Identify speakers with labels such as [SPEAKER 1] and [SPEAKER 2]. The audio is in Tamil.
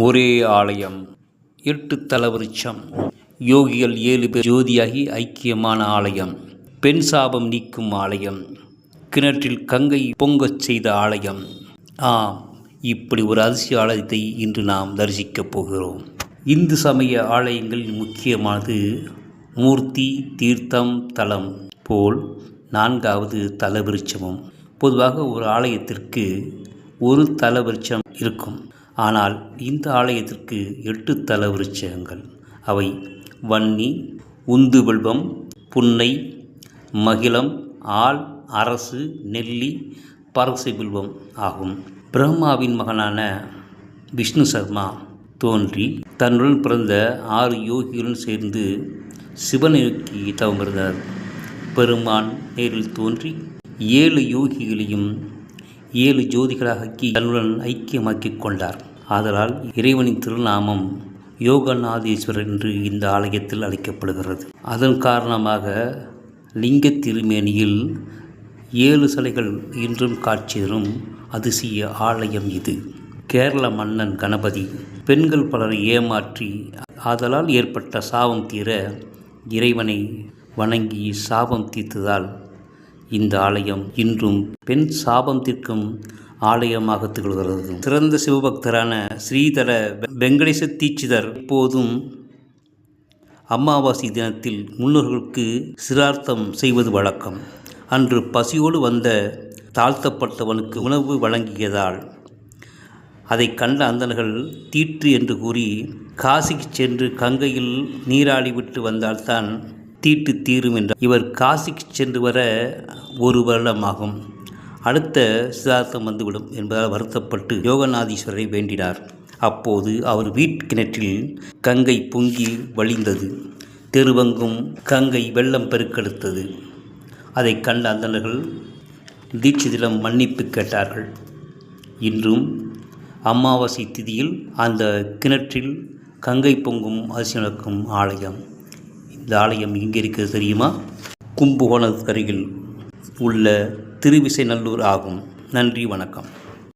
[SPEAKER 1] ஒரே ஆலயம் எட்டு தலவிருட்சம். யோகிகள் ஏழு பேர் ஜோதியாகி ஐக்கியமான ஆலயம். பெண் சாபம் நீக்கும் ஆலயம். கிணற்றில் கங்கை பொங்கச் செய்த ஆலயம். ஆம் இப்படி ஒரு அதிசய ஆலயத்தை இன்று நாம் தரிசிக்கப் போகிறோம். இந்து சமய ஆலயங்களில் முக்கியமானது மூர்த்தி தீர்த்தம் தலம் போல் நான்காவது தலவிருட்சமும். பொதுவாக ஒரு ஆலயத்திற்கு ஒரு தலவிருட்சம் இருக்கும். ஆனால் இந்த ஆலயத்திற்கு எட்டு தலவிருட்சங்கள் அவை வன்னி உந்துவெல்வம் புன்னை மகிழம் ஆள் அரசு நெல்லி பரசபில்வம் ஆகும். பிரம்மாவின் மகனான விஷ்ணு சர்மா தோன்றி தன்னுடன் பிறந்த ஆறு யோகிகளுடன் சேர்ந்து சிவனை நோக்கி தவமிருந்தார் பெருமான் நேரில் தோன்றி ஏழு யோகிகளையும் ஏழு ஜோதிகளாகி தன்னுடன் ஐக்கியமாக்கிக் கொண்டார். ஆதலால் இறைவனின் திருநாமம் யோகநாதீஸ்வரர் என்று இந்த ஆலயத்தில் அழைக்கப்படுகிறது. அதன் காரணமாக லிங்க திருமேனியில் ஏழு சிலைகள் இன்றும் காட்சி தரும் அதிசய ஆலயம் இது. கேரள மன்னன் கணபதி பெண்கள் பலரை ஏமாற்றி ஆதலால் ஏற்பட்ட சாபம் தீர இறைவனை வணங்கி சாபம் தீர்த்ததால் இந்த ஆலயம் இன்றும் பெண் சாபம் தீர்க்கும் ஆலயமாக திகழ்கிறது. சிறந்த சிவபக்தரான ஸ்ரீதர வெங்கடேச தீட்சிதர் இப்போதும் அமாவாசை தினத்தில் முன்னோர்களுக்கு சிரார்த்தம் செய்வது வழக்கம். அன்று பசியோடு வந்த தாழ்த்தப்பட்டவனுக்கு உணவு வழங்கியதால் அதை கண்ட அந்தணர்கள் தீற்று என்று கூறி காசிக்கு சென்று கங்கையில் நீராடி விட்டு வந்தால்தான் தீட்டு தீரும் என்றார். இவர் காசிக்கு சென்று வர ஒரு வருடமாகும். அடுத்த சிதார்த்தம் வந்துவிடும் என்பதால் வருத்தப்பட்டு யோகநாதீஸ்வரரை வேண்டினார். அப்போது அவர் வீட்கிணற்றில் கங்கை பொங்கி வழிந்தது. தெருவங்கும் கங்கை வெள்ளம் பெருக்கெடுத்தது. அதை கண்ட அந்தனர்கள் தீட்சிதிடம் மன்னிப்பு கேட்டார்கள். இன்றும் அமாவாசை திதியில் அந்த கிணற்றில் கங்கை பொங்கும் அதிசயம் நடக்கும் ஆலயம். இந்த ஆலயம் எங்கே இருக்கிறது தெரியுமா? கும்பகோணத்துக்கு அருகில் உள்ள திருவிசைநல்லூர் ஆகும். நன்றி வணக்கம்.